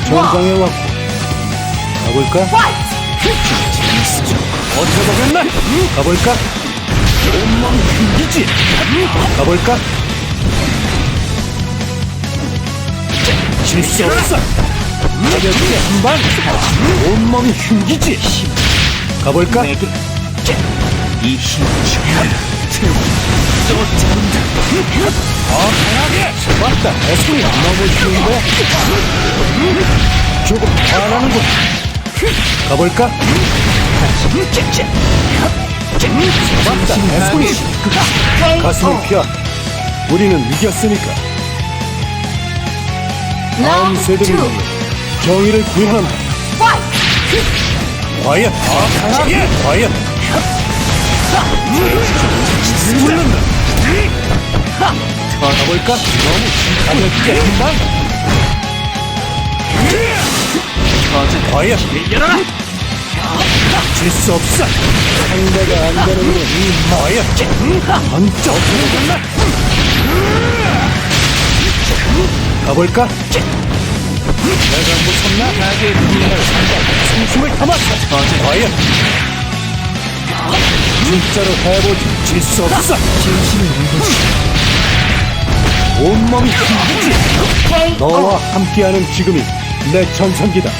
전장에 왔고 가볼까? 어떻게 보겠나? 가볼까? 온몸 힘기지 가볼까? 질수 없어 가볍게 한방 온몸이 힘기지 가볼까? 내게 이 힘을. 더 강하게 맞다 애송이 너무 쉬운데 가볼까? 맞다 가슴을 펴 우리는 이겼으니까. 다음 세대를 위해 정의를 구현한다 과연? 과연? 물른다. 가볼까? 너무 가볍게 거저 과연 열어라. 질수 없어 상대가 안 되는 건이 과연 번쩍 들어갔나? 가볼까? 내가 무섭나? 나의 눈을 숨을 담았어 거저 과연 진짜로 해보지 질수 없어 진심을 울고지. 온몸이 힘들지 너와 함께하는 지금이 내 전성기다